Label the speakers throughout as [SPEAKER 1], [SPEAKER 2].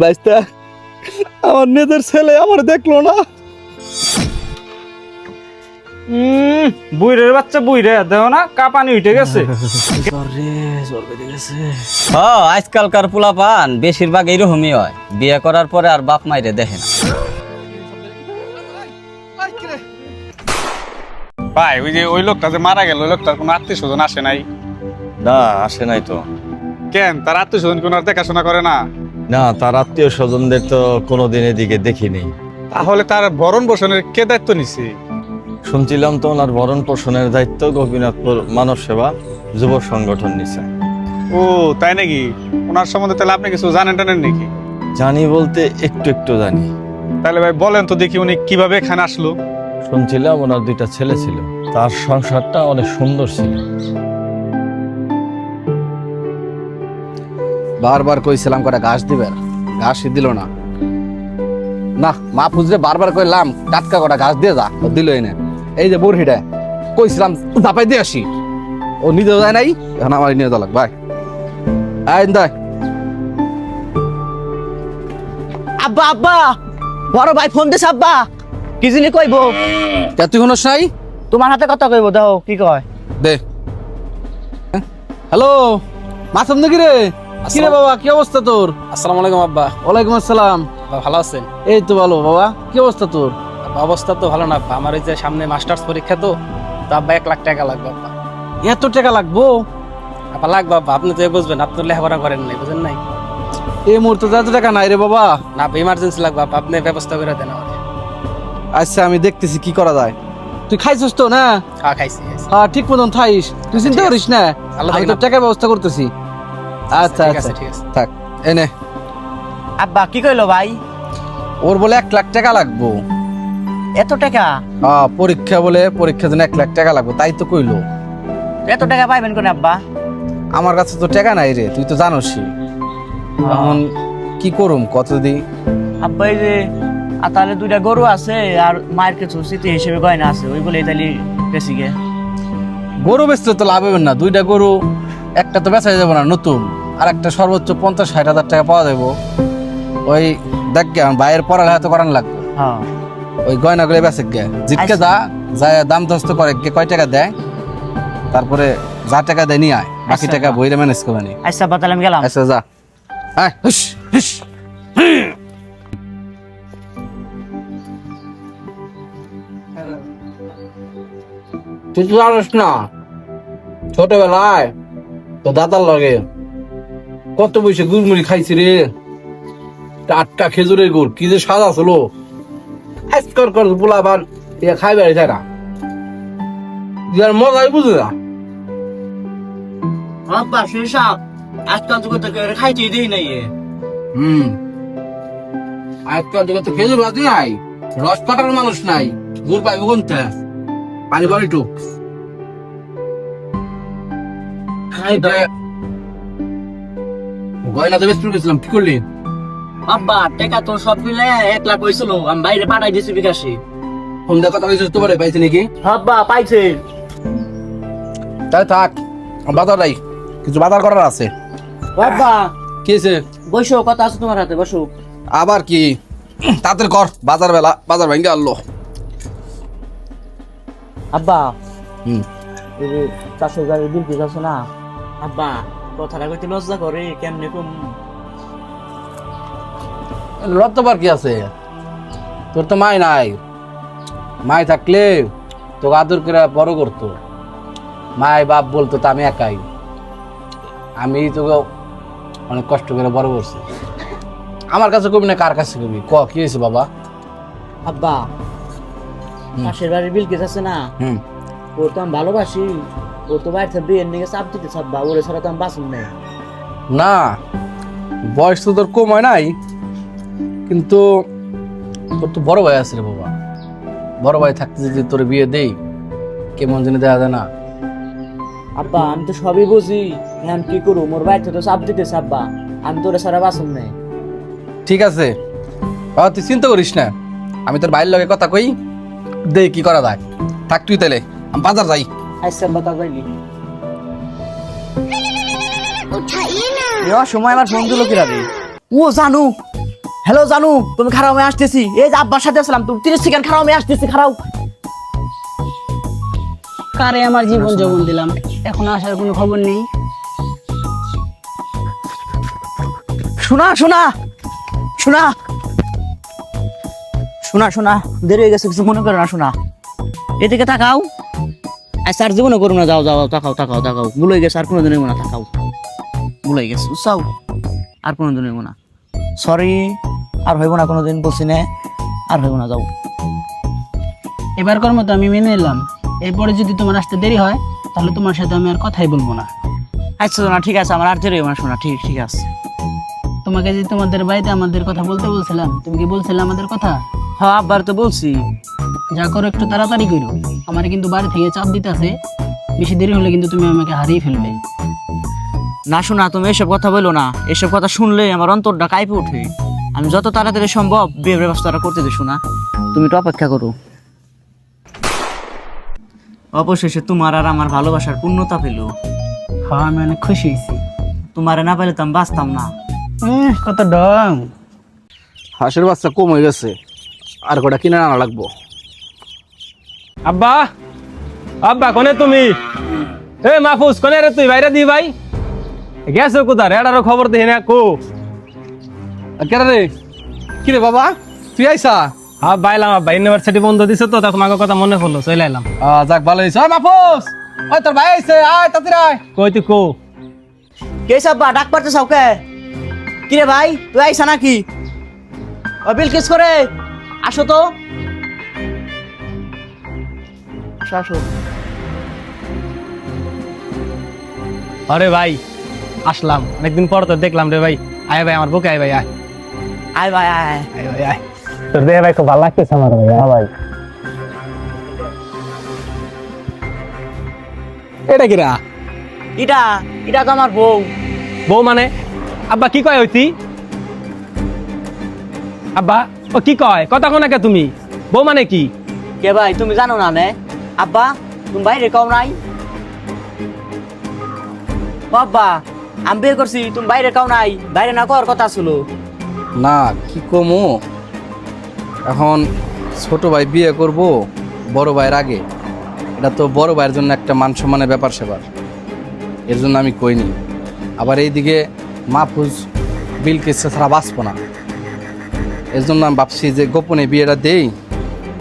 [SPEAKER 1] বাইস্তা আমার নিজের ছেলে আমার দেখল না।
[SPEAKER 2] বুইরের বাচ্চা বুইরে দেখো না কাপানি উঠে গেছে।
[SPEAKER 3] হ আজকালকার পোলাপান বেশিরভাগ এইরকমই হয়। বিয়ে করার পরে আর বাপ মাইরে দেখে না।
[SPEAKER 4] ভাই ওই যে ওই লোকটা যে মারা গেল ওই লোকটার কোনো আত্মীয় স্বজন আসে নাই?
[SPEAKER 5] না আসে নাই তো।
[SPEAKER 4] কেন? তার আত্মীয় স্বজন কোনো আর দেখাশোনা করে না?
[SPEAKER 5] না তার আত্মীয় স্বজনদের তো কোনো কোনোদিন এদিকে দেখিনি।
[SPEAKER 4] তাহলে তার বরণ পোষণের কে দায়িত্ব নিছে?
[SPEAKER 5] শুনছিলাম তো ওনার ভরণ পোষণের দায়িত্ব গোপীনাথপুর মানব সেবা যুব সংগঠন নিছে।
[SPEAKER 4] ও তাই নাকি? ওনার সম্বন্ধে তাহলে আপনি কিছু জানেন টানেন নাকি?
[SPEAKER 5] জানি বলতে একটু একটু জানি।
[SPEAKER 4] তাহলে ভাই বলেন তো দেখি উনি কীভাবে এখানে আসলো।
[SPEAKER 5] শুনছিলাম ওনার দুইটা ছেলে ছিল। তার সংসারটা অনেক সুন্দর ছিল।
[SPEAKER 1] বারবার কইছিলাম কটা ঘাস দিবে ঘাসই দিল না। না মা ফুজরে বারবার কইলাম টাটকা কটা ঘাস দিয়ে যা ও দিলই না এই যে বরহিটা কইছিলাম দাপাই দিয়ে আসি। ও নিজেও যায় নাই এখন আমার নিয়ে যাওয়া ভাই। আইন দেয়
[SPEAKER 6] আব্বা আব্বা! বড় ভাই ফোন দিছে আব্বা! কি জিনি কইব?
[SPEAKER 1] কে তুই শুনস নাই?
[SPEAKER 6] তোমার হাতে কথা কইব দাও কি কয়?
[SPEAKER 1] দে। হ্যালো মাসুম নাকি রে? কি রে বাবা কি অবস্থা তোর?
[SPEAKER 7] আসসালামু আলাইকুম আব্বা।
[SPEAKER 1] ওয়ালাইকুম আসসালাম।
[SPEAKER 7] ভালো আছেন?
[SPEAKER 1] এই তো ভালো বাবা। কি অবস্থা তোর?
[SPEAKER 7] অবস্থা তো ভালো না আব্বা। আমার এই যে সামনে মাস্টার্স পরীক্ষা তো তো আব্বা এক লাখ টাকা লাগবে আব্বা।
[SPEAKER 1] এত টাকা লাগবো?
[SPEAKER 7] আব্বা লাগবে আব্বা। আপনি তো বুঝবেন আপনি লেখাপড়া করেন নাই বুঝেন নাই?
[SPEAKER 1] এই মুহূর্তে এত টাকা নাই রে বাবা।
[SPEAKER 7] না ইমার্জেন্সি লাগবে আব্বা। আপনি ব্যবস্থা করে দেন আমাকে।
[SPEAKER 1] আচ্ছা আমি দেখতেছি কি করা যায়। তুই খাইছিস তো না?
[SPEAKER 7] হ্যাঁ খাইছি
[SPEAKER 1] হ্যাঁ ঠিক মতন খাইস। তুই চিন্তা করিস না।
[SPEAKER 7] আল্লাহ
[SPEAKER 1] আমি টাকার ব্যবস্থা করতেছি। আচ্ছা আচ্ছা
[SPEAKER 7] আছে ঠিক আছে।
[SPEAKER 1] থাক এনে।
[SPEAKER 6] আব্বা কি কইলো ভাই?
[SPEAKER 1] ওর বলে এক লাখ টাকা লাগবো।
[SPEAKER 6] এত টাকা?
[SPEAKER 1] হ্যাঁ পরীক্ষা বলে পরীক্ষার জন্য এক লাখ টাকা লাগবে তাই তো কইলো।
[SPEAKER 6] এত টাকা পাইবেন কোন আব্বা?
[SPEAKER 1] আমার কাছে তো টাকা নাই রে তুই তো জানোসই। এখন কি করুম কত দি?
[SPEAKER 6] আব্বা এই যে আর তাহলে দুইটা গরু আছে আর মায়ের কিছু স্মৃতি হিসেবে গয়না আছে ওইগুলো তাহলে বেশি গে।
[SPEAKER 1] গরু বেচতে তো লাভ হবে না দুইটা গরু একটা তো বেচা যাব না নতুন। আর একটা সর্বোচ্চ পঞ্চাশ ষাট হাজার টাকা পাওয়া যাব। ওই দেখ গে আমার ভাইয়ের পড়ালেখা তো করান লাগবে।
[SPEAKER 6] হ্যাঁ।
[SPEAKER 1] ওই গয়নাগুলো বেচে গে। জিতকে
[SPEAKER 6] আচ্ছা।
[SPEAKER 1] যা যায় দাম দস্ত করে কে কয় টাকা দেয় তারপরে যা টাকা দেয় নিয়ে আয়। বাকি
[SPEAKER 6] আচ্ছা,
[SPEAKER 1] টাকা। বইরে ম্যানেজ করে নি।
[SPEAKER 6] আচ্ছা আব্বা তাহলে আমি গেলাম।
[SPEAKER 1] আচ্ছা যা। আয় হুস হুস তুই তো জানিস না ছোটবেলায় তো দাদার লাগে কত বয়সে গুড়মুড়ি খাইছি রে? টাটকা খেজুরের গুড় কি যে সাদা ছিল আজকাল কর পোলাবান এ খাইবে যায় না ইয়ার মজাই বুঝে না
[SPEAKER 6] আব্বা শেষাব আজকাল তো কত খাইতে দেই নাই
[SPEAKER 1] হুম। আজকাল যুগে তো খেজুর নাই রস কাটার মানুষ নাই গুড় পাইব কোনটা পানি পানি টুক। গয়না তো বেশ গেছিলাম কি করলি?
[SPEAKER 6] আব্বা টাকা তো সব মিলে এক লাখ হয়েছিল আমি বাইরে পাঠাই দিয়েছি বিকাশে।
[SPEAKER 1] ফোন দিয়ে কথা বলছিস তোমার পাইছে নাকি?
[SPEAKER 6] আব্বা পাইছে।
[SPEAKER 1] তাই থাক বাজার নাই কিছু বাজার করার আছে।
[SPEAKER 6] আব্বা
[SPEAKER 1] কি আছে
[SPEAKER 6] বসো কথা আছে তোমার হাতে বসো।
[SPEAKER 1] আবার কি? তাড়াতাড়ি কর বাজার বেলা বাজার ভেঙে আনলো।
[SPEAKER 6] আব্বা
[SPEAKER 1] হুম।
[SPEAKER 6] চারশো গাড়ির বিল পিস না? আব্বা কথাটা কইতে লজ্জা করে কেমনে কম?
[SPEAKER 1] রত্তবার কি আছে? তোর তো মাই নাই। মাই থাকলে তোকে আদর করে বড় করতো। মাই বাপ বলতো তো আমি একাই। আমি তোকে অনেক কষ্ট করে বড় করছি। আমার কাছে কবি না কার কাছে কবি? ক কি হয়েছে বাবা?
[SPEAKER 6] আব্বা পাশের বাড়ির বিল পিস আছে না?
[SPEAKER 1] হুম।
[SPEAKER 6] ওর তো আমি ভালোবাসি। তো বাড়িতে বিয়ের নিয়ে চাপ দিতে ওরে ছাড়া তো আমি বাসুন নেই
[SPEAKER 1] না বয়স তো তোর কম হয় নাই কিন্তু তোর তো বড় ভাই আছে রে বাবা। বড় ভাই থাকতে যদি তোর বিয়ে দেই কেমন জানি দেখা যায় না।
[SPEAKER 6] আব্বা আমি তো সবই বুঝি আমি কি করব? মোর বাড়িতে তো চাপ দিতেছে আব্বা আমি তোরে ছাড়া বাসুন নেই
[SPEAKER 1] ঠিক আছে বাবা তুই চিন্তা করিস না আমি তোর বাইরের লগে কথা কই দে কি করা যায়। থাক তুই তাহলে আমি বাজার যাই।
[SPEAKER 6] আচ্ছা
[SPEAKER 8] বাতা ইয়া
[SPEAKER 6] সময় আমার ফোন দিল কিরাবে ও জানু। হ্যালো জানু তুমি খারাপ হয়ে আসতেছি। এই যে আব্বার সাথে আসলাম তুমি তিরিশ সেকেন্ড খারাপ হয়ে আসতেছি খারাপ।
[SPEAKER 8] কারে আমার জীবন যৌবন দিলাম? এখন আসার কোনো খবর নেই।
[SPEAKER 6] শোনা শোনা শোনা। শোনা শোনা দেরি হয়ে গেছে কিছু মনে করো না শোনা। এদিকে তাকাও। আচ্ছা আর জীবনে করো না, যাও যাও তাকাও তাকাও তাকাও। ভুল গেছে, আর কোনোদিন হইব না, তাকাও। ভুল গেছে উৎসাও আর কোনোদিন হইব না। সরি আর হইব না কোনোদিন, বলছি না, আর হইব না, যাও।
[SPEAKER 8] এবারকার মতো আমি মেনে নিলাম। এরপরে যদি তোমার আসতে দেরি হয়, তাহলে তোমার সাথে আমি আর কথাই বলব না।
[SPEAKER 6] আচ্ছা শোনা, ঠিক আছে, আমার আর দেরি হইব না, শোনা, ঠিক ঠিক আছে।
[SPEAKER 8] তোমাকে যে তোমাদের বাড়িতে আমাদের কথা বলতে বলছিলাম, তুমি কি বলছিলে আমাদের কথা?
[SPEAKER 6] হ্যাঁ আব্বার তো বলছি।
[SPEAKER 8] যা করো একটু তাড়াতাড়ি করো আমার কিন্তু বাড়ি থেকে চাপ দিতে আছে বেশি দেরি হলে কিন্তু তুমি আমাকে হারিয়ে ফেলবে।
[SPEAKER 6] না শোনা তুমি এসব কথা বলো না। এসব কথা শুনলে আমার অন্তরটা কাইপে ওঠে। আমি যত তাড়াতাড়ি সম্ভব বিয়ের ব্যবস্থাটা করতে দিই শোনা। তুমি একটু অপেক্ষা করো। অবশেষে তোমার আর আমার ভালোবাসার পূর্ণতা পেল।
[SPEAKER 8] হ্যাঁ আমি অনেক খুশি হয়েছি।
[SPEAKER 6] তোমারে না পেলে তো আমি বাঁচতাম না।
[SPEAKER 8] উম, কত ডং।
[SPEAKER 1] হাঁসের বাচ্চা কম হয়ে গেছে। আর কটা কিনে আনা লাগবো।
[SPEAKER 7] আব্বা আব্বা কোনে তুমি? এ মাহফুজ কোনে রে তুই? বাইরে দি ভাই। গেছো কোথায় এটারও খবর দেখি না কো।
[SPEAKER 1] কেন রে? কি রে বাবা? তুই আইসা?
[SPEAKER 7] হ্যাঁ বাইলাম আব্বা। ইউনিভার্সিটি বন্ধ দিছে তো তখন আমার কথা মনে পড়ল চলে এলাম
[SPEAKER 1] আহ, যাক ভালো হয়েছে ওই মাহফুজ ওই তোর ভাই আইছে। আয় তাড়াতাড়ি আয়।
[SPEAKER 7] কই তুই কো?
[SPEAKER 6] কে সাব্বা ডাক পারতে চাও কে কিরে ভাই তুই আইসা নাকি? ও বিলকিস করে। আসো তো।
[SPEAKER 7] আরে ভাই আসলাম। অনেকদিন পর তো দেখলাম রে ভাই। আয় ভাই আমার বুকে আয় ভাই আয়।
[SPEAKER 6] আয় ভাই আয় আয়।
[SPEAKER 7] আয় ভাই আয়। তোর দেখে ভাই খুব ভালো লাগতেছে আমার ভাই হ্যাঁ ভাই। এটা কিরা?
[SPEAKER 6] ইটা ইটা তো আমার বউ।
[SPEAKER 7] বউ মানে? আব্বা কি কয় হইতি? আব্বা ও কি কয়? কথা কোন কে তুমি? বউ মানে কি?
[SPEAKER 6] কে ভাই তুমি জানো না নে? আব্বা, তুমি বাইরে কও নাই? বাবা আমি বিয়ে করছি, তুমি বাইরে কও নাই? বাইরে না কর কথা ছিল।
[SPEAKER 1] না, কি কমু? এখন ছোট ভাই বিয়ে করব, বড় ভাইয়ের আগে। এটা তো বড় ভাইয়ের জন্য একটা মান সম্মানের ব্যাপার সেবার। এর জন্য আমি কইনি। আবার এইদিকে মাহফুজ বিল কেসে ছাড়া বাঁচবো না। এর জন্য আমি ভাবছি যে গোপনে বিয়েটা দেই,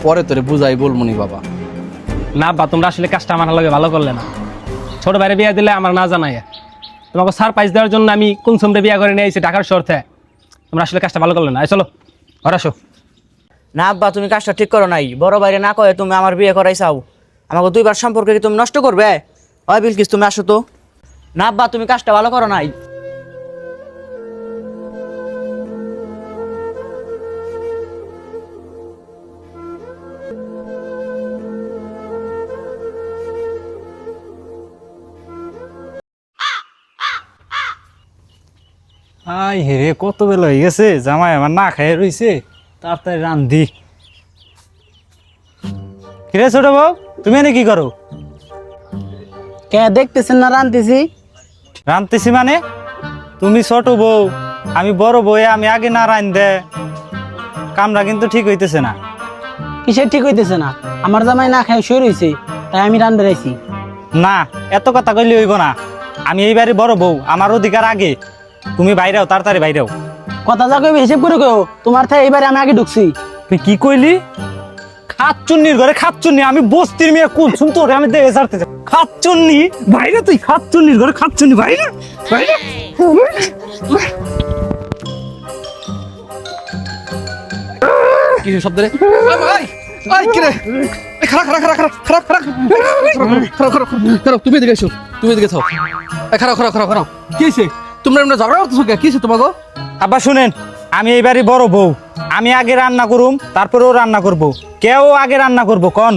[SPEAKER 1] পরে তোরে বুঝাই বলমুনি বাবা।
[SPEAKER 7] না বা তোমরা আসলে কাজটা আমার লগে ভালো করলে না। ছোট বাইরে বিয়ে দিলে আমার না জানাই তোমাকে সারপ্রাইজ দেওয়ার জন্য আমি কোন সময় বিয়ে করে নিয়ে এসেছি ঢাকার শহরতে। তোমরা আসলে কাজটা ভালো করলে না। চলো, ঘর আসো।
[SPEAKER 6] না আব্বা, তুমি কাজটা ঠিক করো নাই। বড় বাইরে না কয়ে তুমি আমার বিয়ে করাই চাও। আমাকে দুইবার সম্পর্কে কি তুমি নষ্ট করবে? ওই বিলকিস, তুমি আসো তো। না আব্বা, তুমি কাজটা ভালো করো নাই।
[SPEAKER 2] আই হেরে কত বেলা হয়ে গেছে? জামাই আমার না খাই রইছে তাড়াতাড়ি রান্ধি। কিরে ছোট বউ তুমি এনে কি করো?
[SPEAKER 8] কে দেখতেছেন না রানতেছি
[SPEAKER 2] রান্ধতেছি মানে? তুমি ছোট বউ আমি বড় বউ আমি আগে না রান দে কামরা কিন্তু ঠিক হইতেছে না।
[SPEAKER 8] কিসের ঠিক হইতেছে না? আমার জামাই না খাই শুয়ে রয়েছে তাই আমি রান্ধে রাইছি।
[SPEAKER 2] না এত কথা কইলে হইব না। আমি এইবারে বড় বউ আমার অধিকার আগে। তুমি বাইরেও তাড়াতাড়ি বাইরেও
[SPEAKER 8] কথা যা কইবে হিসেব করে কেউ তোমার থেকে এবারে আমি আগে ঢুকছি
[SPEAKER 2] তুই কি কইলি খাচ্চুন্নির ঘরে খাচ্চুন্নি আমি বস্তির মেয়ে কোন শুনতো রে আমি দেখে খাচ্চুন্নি বাইরে তুই খাচ্চুন্নির ঘরে খাচ্চুন্নি বাইরে বাইরে
[SPEAKER 1] কিছু শব্দ রে আই কি রে এই খারাপ খারাপ খারাপ খারাপ খারাপ খারাপ খারাপ খারাপ তুমি এদিকে এসো তুমি এদিকে থাও খারাপ খারাপ খারাপ খারাপ কি হয়েছে তোমরা এমনি ঝগড়া করতেছো কে তোমাকে
[SPEAKER 2] আব্বা শুনেন আমি এইবারই বড় বউ। আমি আগে রান্না করুম তারপরে ও রান্না করব। কেউ আগে রান্না করব কোন।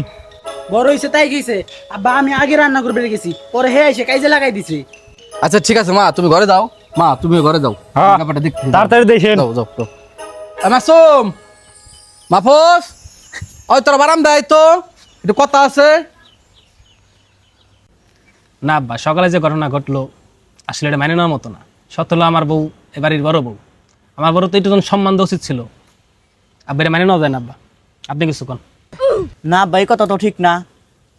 [SPEAKER 8] বড় হইছে তাই গেছে আব্বা আমি আগে রান্না করবে রেখেছি পরে হে এসে কাজে লাগাই দিছে।
[SPEAKER 1] আচ্ছা ঠিক আছে মা তুমি ঘরে যাও। মা তুমি ঘরে যাও।
[SPEAKER 2] হ্যাঁ।
[SPEAKER 1] ব্যাপারটা দেখতে
[SPEAKER 2] তাড়াতাড়ি দেখেন।
[SPEAKER 1] যাও যাও যাও। এই মাসুম মাফুস ওই তোর বারাম দেয় তো। একটু কথা আছে।
[SPEAKER 7] না আব্বা সকালে যে ঘটনা ঘটলো আসলে এটা মানে নেওয়ার মতো না। সত্য হলো আমার বউ এবারের বড় বউ। আমার বড় তো একটু সম্মান দেওয়া উচিত ছিল। আব্বারে মানে নেওয়া যায় না আব্বা। আপনি কিছু কোন।
[SPEAKER 6] না ভাই কথা তো ঠিক না।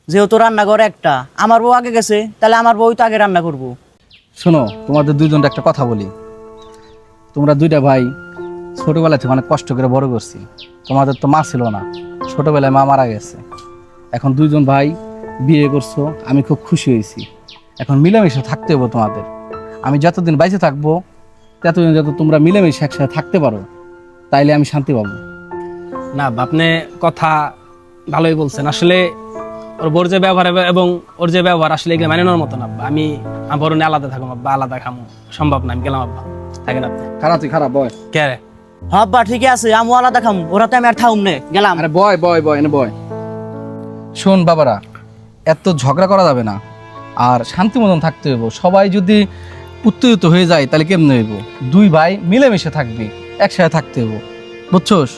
[SPEAKER 6] যেহেতু রান্নাঘর একটা আমার বউ আগে গেছে তাহলে আমার বউ তো আগে রান্না করব।
[SPEAKER 1] শোনো তোমাদের দুইজনের একটা কথা বলি। তোমরা দুইটা ভাই ছোটবেলা থেকে অনেক কষ্ট করে বড় করছি। তোমাদের তো মা ছিল না ছোটবেলায় মা মারা গেছে। এখন দুইজন ভাই বিয়ে করছ আমি খুব খুশি হয়েছি। এখন মিলেমিশে থাকতে হবে তোমাদের। আমি যতদিন বাইচে থাকব ততদিন যত তোমরা মিলেমিশে একসাথে থাকতে পারো তাইলে আমি শান্তি পাবো।
[SPEAKER 7] না আব্বা, আপনি কথা ভালোই বলছেন। আসলে ওর বোর যে ব্যবহার এবং ওর যে ব্যবহার আসলে এগুলো মানে নেওয়ার মতো না আব্বা। আমি আমার বড় আলাদা থাকব আব্বা। আলাদা খামো। সম্ভব না আমি গেলাম আব্বা। থাকেন আপনি।
[SPEAKER 1] খারাপ তুই খারাপ বয়।
[SPEAKER 7] কে রে?
[SPEAKER 6] হব্বা ঠিকই আছে। আমি আলাদা খাম ওরা তো আমি আর থাকুম নে গেলাম।
[SPEAKER 1] আরে বয় বয় বয় এনে বয়। শোন বাবারা এত ঝগড়া করা যাবে না। আর শান্তি মতন থাকতে হইব। সবাই যদি উত্তেজিত হয়ে যায় তাহলে কেমনে হইব? দুই ভাই মিলেমিশে থাকবি একসাথে থাকতে হইব। বুঝছোস?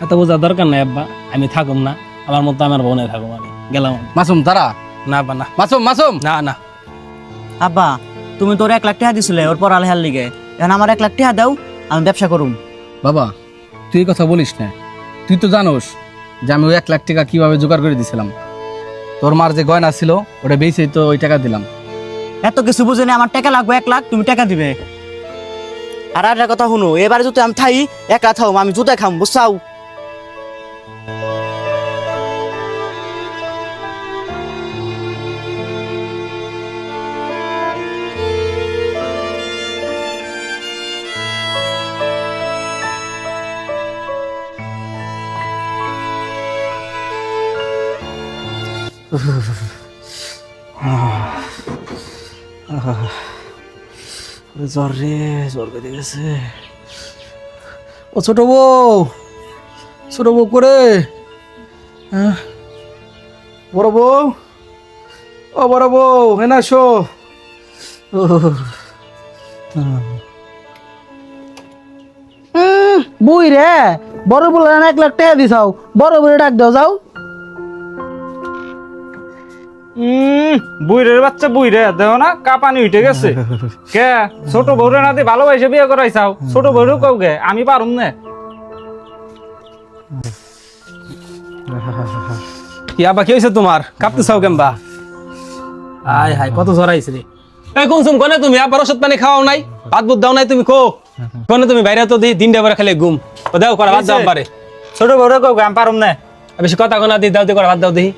[SPEAKER 7] এত বোঝার দরকার নাই আব্বা। আমি থাকুম না। আমার মতো আমার বোনে থাকুম আমি। গেলাম আমি।
[SPEAKER 1] মাসুম দাঁড়া।
[SPEAKER 7] না আব্বা না।
[SPEAKER 1] মাসুম মাসুম!
[SPEAKER 7] না না।
[SPEAKER 6] আব্বা তুমি তোর এক লাখ টাকা দিছিলে ওর পড়ালেখার লিগে। এখন আমার এক লাখ টাকা দাও আমি ব্যবসা করুম।
[SPEAKER 1] বাবা তুই এই কথা বলিস না। তুই তো জানোস যে আমি ওই এক লাখ টাকা কীভাবে জোগাড় করে দিছিলাম। তোর মার যে গয়না ছিল ওটা বেচেই তো ওই টাকা দিলাম।
[SPEAKER 6] এত কিছু বুঝে আমার টাকা লাগবে এক লাখ, তুমি টাকা দিবে। আর একটা কথা শুনো এবারে যদি আমি থাই একা থাও, আমি জুতা খাম, বুঝছাও?
[SPEAKER 1] জ্বর রে জ্বর গেছে। ও ছোট বউ ছোট বউ করে? হ্যাঁ? বড় বউ? ও বড় বউ হেনা শো
[SPEAKER 8] বই রে বড় বলে এক লাখ টাকা দিছাও বড় বলে ডাক দাও যাও।
[SPEAKER 2] উম বুইরের বাচ্চা বুইরে দেখো না কাপানি উঠে গেছে। কে? ছোট বউরে নাতি ভালোবাসে বিয়ে করাইছাও? ছোট বউরেও কাউ গে আমি পারুম না।
[SPEAKER 7] কি আব্বা কি হয়েছে তোমার? কাঁপতে চাও কেমবা? আয় হায় কত জ্বর আইছে রে। এই কুমসুম কোনে তুমি? আবার ওষুধ পানি খাওয়াও নাই? ভাত বুত দাও নাই তুমি? কো। কোনে তুমি বাইরে তো দিই দিনটা পরে খালি ঘুম। ও দাও করা ভাত দাও পারে
[SPEAKER 2] ছোট বউরে কাউ গে আমি পারুম না।
[SPEAKER 7] বেশি কথা কোনা দি দাও দি করে ভাত দাও দিই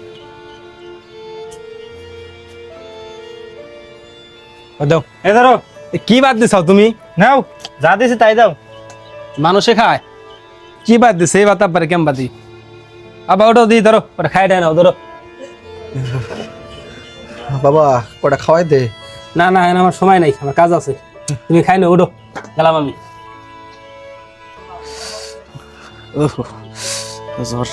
[SPEAKER 7] দাও।
[SPEAKER 2] এ ধরো।
[SPEAKER 7] এ কি বাদ দিছাও তুমি?
[SPEAKER 2] নাও যা দিছি তাই দাও।
[SPEAKER 7] মানুষে খায়। কি বাদ দিছে এই ভাত পারে কেম বাদি আবার ওটাও দিই ধরো ওটা খাই দেয় নাও ধরো।
[SPEAKER 1] বাবা কটা খাওয়াই দে।
[SPEAKER 7] না না আমার সময় নাই আমার কাজ আছে। তুমি খাই না ওঠো। গেলাম আমি।
[SPEAKER 1] জ্বর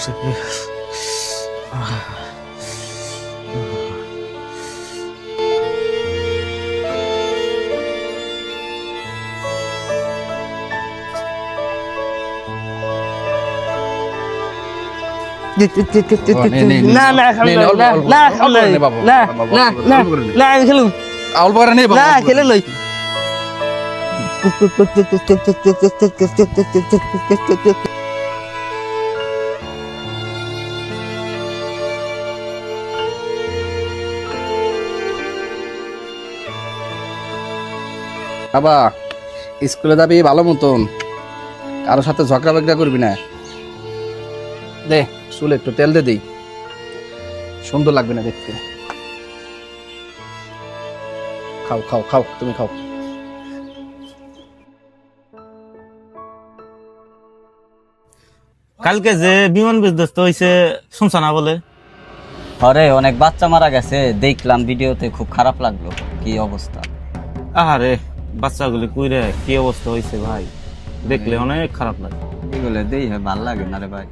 [SPEAKER 8] না না না না না না না না না না আমি খেলুম।
[SPEAKER 1] অল্প করে নে
[SPEAKER 8] না খেলে লই।
[SPEAKER 1] বাবা স্কুলে যাবি ভালো মতন। কারোর সাথে ঝগড়া বাগড়া করবি না। দে। চুলে একটু তেল দে দিই। সুন্দর লাগবে না দেখতে। খাও খাও খাও তুমি খাও।
[SPEAKER 9] কালকে যে বিমান বিধ্বস্ত হয়েছে শুনছ না বলে?
[SPEAKER 3] আরে অনেক বাচ্চা মারা গেছে। দেখলাম ভিডিওতে খুব খারাপ লাগল। কি অবস্থা?
[SPEAKER 9] আহারে বাচ্চাগুলি কুইরে কি অবস্থা হয়েছে ভাই? দেখলে অনেক খারাপ লাগে।
[SPEAKER 3] এগুলো দেই ভালো লাগে না রে ভাই?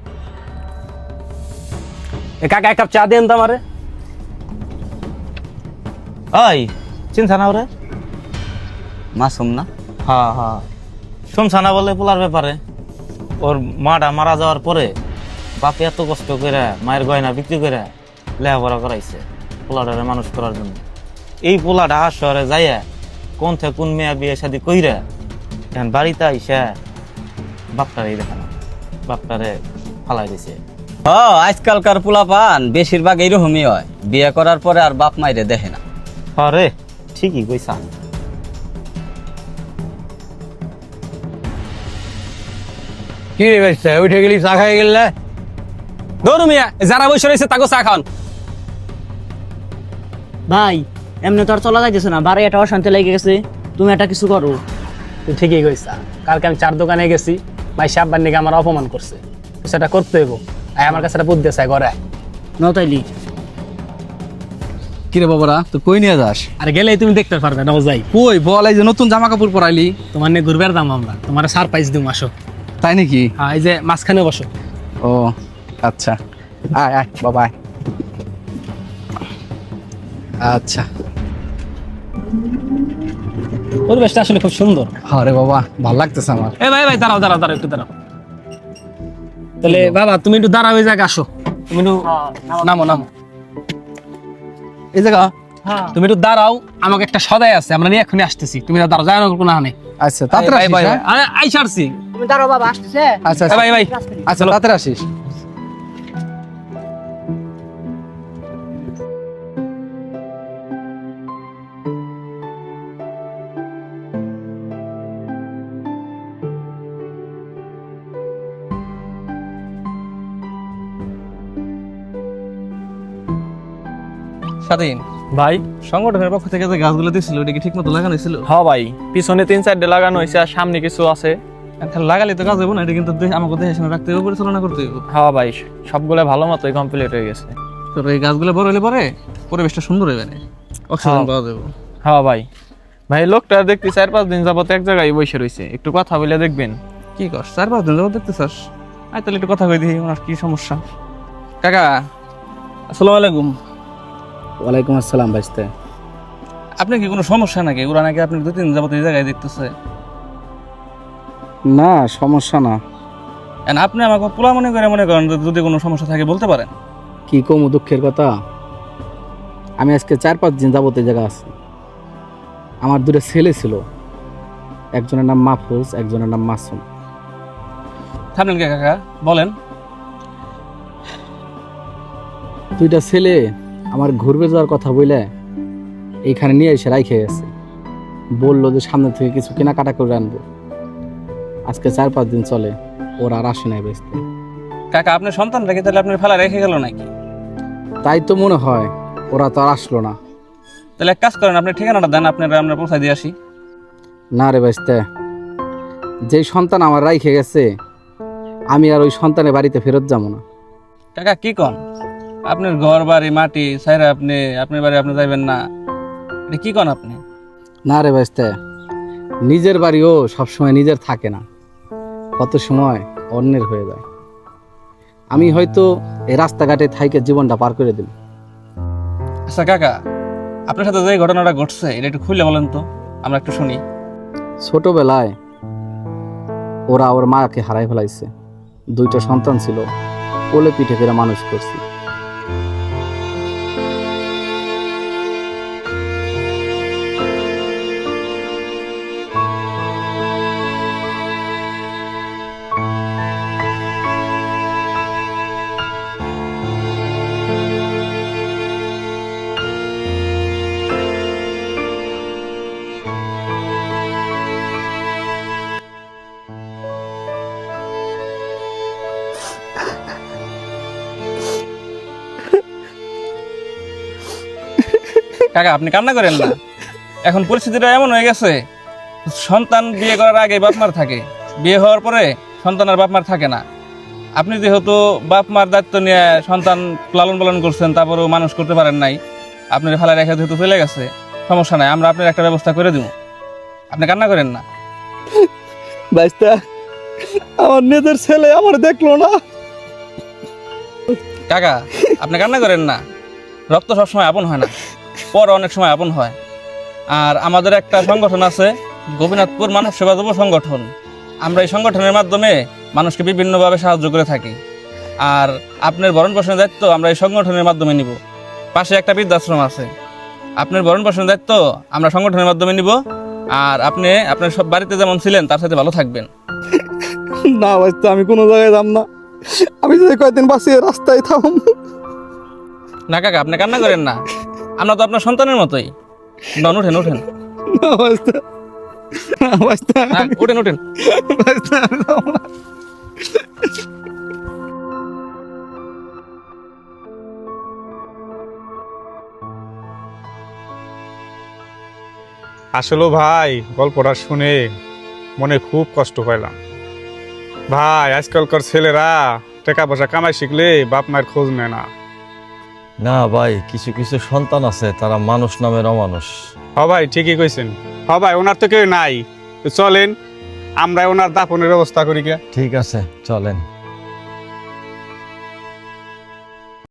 [SPEAKER 7] কাকা এক কাপ চা দেন তো আমারে।
[SPEAKER 9] ওই চিন্তা না ওরে?
[SPEAKER 3] মাসুম না?
[SPEAKER 9] হ্যাঁ হ্যাঁ শুনছ না বলে পোলার ব্যাপারে? ওর মাটা মারা যাওয়ার পরে বাপে এত কষ্ট করে মায়ের গয়না বিক্রি করে লেখাপড়া করাইছে পোলাটারে মানুষ করার জন্য। এই পোলাটা শহরে যাইয়া কোন থেকে কোন মেয়া বিয়ে শাদি কইরা এখন বাড়িতে আইসা বাপটারেই দেখে না বাপটারে ফালাই দিছে।
[SPEAKER 3] হ আজকালকার পোলাপান বেশিরভাগ এইরকমই হয়। বিয়ে করার পরে আর বাপ মাইরে দেখে না।
[SPEAKER 9] আরে ঠিকই কইছা
[SPEAKER 1] কি রে বেশ উঠে গেলি চা খাই গেলে?
[SPEAKER 7] দৌড় মিয়া যারা বসে রয়েছে তাকে চা খান
[SPEAKER 6] ভাই এমনি তো আর চলা যাইতেছে না বাড়ি একটা অশান্তি লেগে গেছে। তুমি এটা কিছু করো।
[SPEAKER 7] তুই ঠিকই কইছা কালকে আমি চার দোকানে গেছি ভাই সাব্বার নিকে আমার অপমান করছে। সেটা করতে হইব আয় আমার কাছে একটা বুদ্ধি আছে ঘরে।
[SPEAKER 6] নতাইলি
[SPEAKER 1] কি রে বাবারা তুই কই নিয়ে যাস?
[SPEAKER 7] আর গেলেই তুমি দেখতে পারবে না যাই।
[SPEAKER 1] কই বল এই যে নতুন জামা কাপড় পরাইলি।
[SPEAKER 7] তোমার নিয়ে ঘুরবার দাম আমরা তোমার সারপ্রাইজ দিম আসো।
[SPEAKER 1] তাই নাকি?
[SPEAKER 7] হ্যাঁ এই যে মাঝখানে বসো।
[SPEAKER 1] ও আচ্ছা। আয় আয় বাবা আয়। আচ্ছা।
[SPEAKER 7] পরিবেশটা আসলে খুব সুন্দর।
[SPEAKER 1] আরে বাবা ভালো লাগতেছে আমার।
[SPEAKER 7] এ ভাই ভাই দাঁড়াও দাঁড়াও দাঁড়াও একটু দাঁড়াও। তাহলে বাবা তুমি একটু দাঁড়াও এই জায়গায় আসো। তুমি একটু নামো। নামো
[SPEAKER 1] এই জায়গা?
[SPEAKER 7] তুমি একটু দাঁড়াও আমাকে একটা সদাই আছে আমরা নিয়ে এখনই আসতেছি। তুমি দাঁড়াও যায় না কোনো হানে।
[SPEAKER 1] আচ্ছা তাড়াতাড়ি আসিস, আমি
[SPEAKER 7] আরে আই
[SPEAKER 6] তুমি দাঁড়াও বাবা আসতেছে।
[SPEAKER 1] আচ্ছা আচ্ছা।
[SPEAKER 7] ভাই ভাই।
[SPEAKER 1] আচ্ছা তাড়াতাড়ি আসিস।
[SPEAKER 5] স্বাধীন।
[SPEAKER 2] ভাই।
[SPEAKER 5] সংগঠনের পক্ষ থেকে যে গাছগুলো দিছিল ওটা কি ঠিক মতো লাগানো ছিল
[SPEAKER 2] হ ভাই পিছনে তিন চারটে লাগানো হয়েছে আর সামনে কিছু আছে।
[SPEAKER 5] আর লাগালে তো কাজ হবে না এটা কিন্তু আমাকে দেখে শুনে রাখতে হবে পরিচালনা করতে হবে
[SPEAKER 2] হ ভাই সবগুলো ভালো মতোই কমপ্লিট হয়ে গেছে।
[SPEAKER 5] তোর এই গাছগুলো বড় হলে পরে পরিবেশটা সুন্দর হবে না। অক্সিজেন
[SPEAKER 2] হ্যাঁ।
[SPEAKER 5] পাওয়া যাবে।
[SPEAKER 2] হ ভাই। ভাই লোকটা দেখতে চার পাঁচ দিন যাবত এক জায়গায় বসে রয়েছে একটু কথা বলে দেখবেন।
[SPEAKER 5] কি কর চার পাঁচ দিন যাবত দেখতে চাস আয় তাহলে একটু কথা কই দিই ওনার কি সমস্যা? কাকা আসসালামু আলাইকুম।
[SPEAKER 1] ওয়ালাইকুম আসসালাম ভাইস্তে।
[SPEAKER 5] আপনার কি কোনো সমস্যা নাকি? ওরা নাকি আপনি দু তিন যাবত এই জায়গায় দেখতেছে।
[SPEAKER 1] না সমস্যা না।
[SPEAKER 5] And আপনি আমাকে পোলা মনে করে মনে করেন যদি কোনো সমস্যা থাকে বলতে পারেন।
[SPEAKER 1] কি কম দুঃখের কথা? আমি আজকে চার পাঁচ দিন যাবত এই জায়গা আছি। আমার দুটো ছেলে ছিল। একজনের নাম মাহফুজ একজনের নাম মাসুম।
[SPEAKER 5] থামলেন কে কাকা? বলেন।
[SPEAKER 1] দুইটা ছেলে আমার ঘুরবে যাওয়ার কথা বলে এইখানে নিয়ে এসে রাইখে গেছে। বলল যে সামনে থেকে কিছু কেনাকাটা করে আনব। আজকে চার পাঁচ দিন চলে ওরা আর আসে নাই বেচতে
[SPEAKER 5] কাকা আপনার সন্তানটাকে তাহলে আপনার ফেলা রেখে গেল নাকি?
[SPEAKER 1] তাই তো মনে হয় ওরা তো আর আসলো না।
[SPEAKER 5] তাহলে এক কাজ করেন আপনি ঠিকানাটা দেন আপনার আমরা পৌঁছায় দিয়ে আসি।
[SPEAKER 1] না রে বেচতে যেই সন্তান আমার রাইখে গেছে আমি আর ওই সন্তানের বাড়িতে ফেরত যাব না।
[SPEAKER 5] কাকা কি কন? আপনার ঘর বাড়ি মাটি সাইরা আপনি আপনার বাড়ি আপনি যাইবেন না। এটা কি কন আপনি?
[SPEAKER 1] না রে বেচতে নিজের বাড়িও সবসময় নিজের থাকে না। কত সময় অন্যের হয়ে যায়। আমি হয়তো এই রাস্তাঘাটে থাইকে জীবনটা পার করে দিল
[SPEAKER 5] আচ্ছা কাকা আপনার সাথে যে ঘটনাটা ঘটছে এটা একটু খুলে বলেন তো আমরা একটু শুনি।
[SPEAKER 1] ছোটবেলায় ওরা ওর মাকে হারাই ফেলাইছে। দুইটা সন্তান ছিল কোলে পিঠে করে মানুষ করছি।
[SPEAKER 5] কাকা আপনি কান্না করেন না। এখন পরিস্থিতিটা এমন হয়ে গেছে সন্তান বিয়ে করার আগে বাপ মার থাকে বিয়ে হওয়ার পরে সন্তান আর বাপ মার থাকে না। আপনি যেহেতু বাপ মার দায়িত্ব নিয়ে সন্তান লালন পালন করছেন তারপরেও মানুষ করতে পারেন নাই আপনার ফেলা রেখে যেহেতু চলে গেছে সমস্যা নাই আমরা আপনার একটা ব্যবস্থা করে দিব। আপনি কান্না করেন না।
[SPEAKER 2] বাইস্তা আমার নিজের ছেলে আমার দেখল না।
[SPEAKER 5] কাকা আপনি কান্না করেন না। রক্ত সবসময় আপন হয় না। পর অনেক সময় আপন হয়। আর আমাদের একটা সংগঠন আছে গোপীনাথপুর মানব সেবা যুব সংগঠন। আমরা এই সংগঠনের মাধ্যমে মানুষকে বিভিন্নভাবে সাহায্য করে থাকি। আর আপনার ভরণ পোষণের দায়িত্ব আমরা এই সংগঠনের মাধ্যমে নিব। পাশে একটা বৃদ্ধাশ্রম আছে। আপনার ভরণ পোষণের দায়িত্ব আমরা সংগঠনের মাধ্যমে নিব। আর আপনি আপনার সব বাড়িতে যেমন ছিলেন তার সাথে ভালো থাকবেন।
[SPEAKER 4] না বাঁচতে আমি কোনো জায়গায় যাম না। আমি যদি কয়েকদিন বাঁচিয়ে রাস্তায় থাম
[SPEAKER 5] না কাকা আপনি কান্না করেন না। আমরা তো আপনার সন্তানের মতোই। ডন উঠেন উঠেন।
[SPEAKER 4] না বাঁচতে না বাঁচতে
[SPEAKER 5] উঠেন উঠেন।
[SPEAKER 4] বাঁচতে আমি যাব না। আসলে ভাই গল্পটা শুনে মনে খুব কষ্ট পাইলাম। ভাই আজকালকার ছেলেরা টাকা পয়সা কামাই শিখলে বাপ মায়ের খোঁজ নেয় না।
[SPEAKER 10] না ভাই কিছু কিছু সন্তান আছে তারা মানুষ নামের অমানুষ।
[SPEAKER 4] হ ভাই ঠিকই কইছেন। হ ভাই ওনার তো কেউ নাই। তো চলেন আমরা ওনার দাফনের ব্যবস্থা করি কে
[SPEAKER 10] ঠিক আছে চলেন।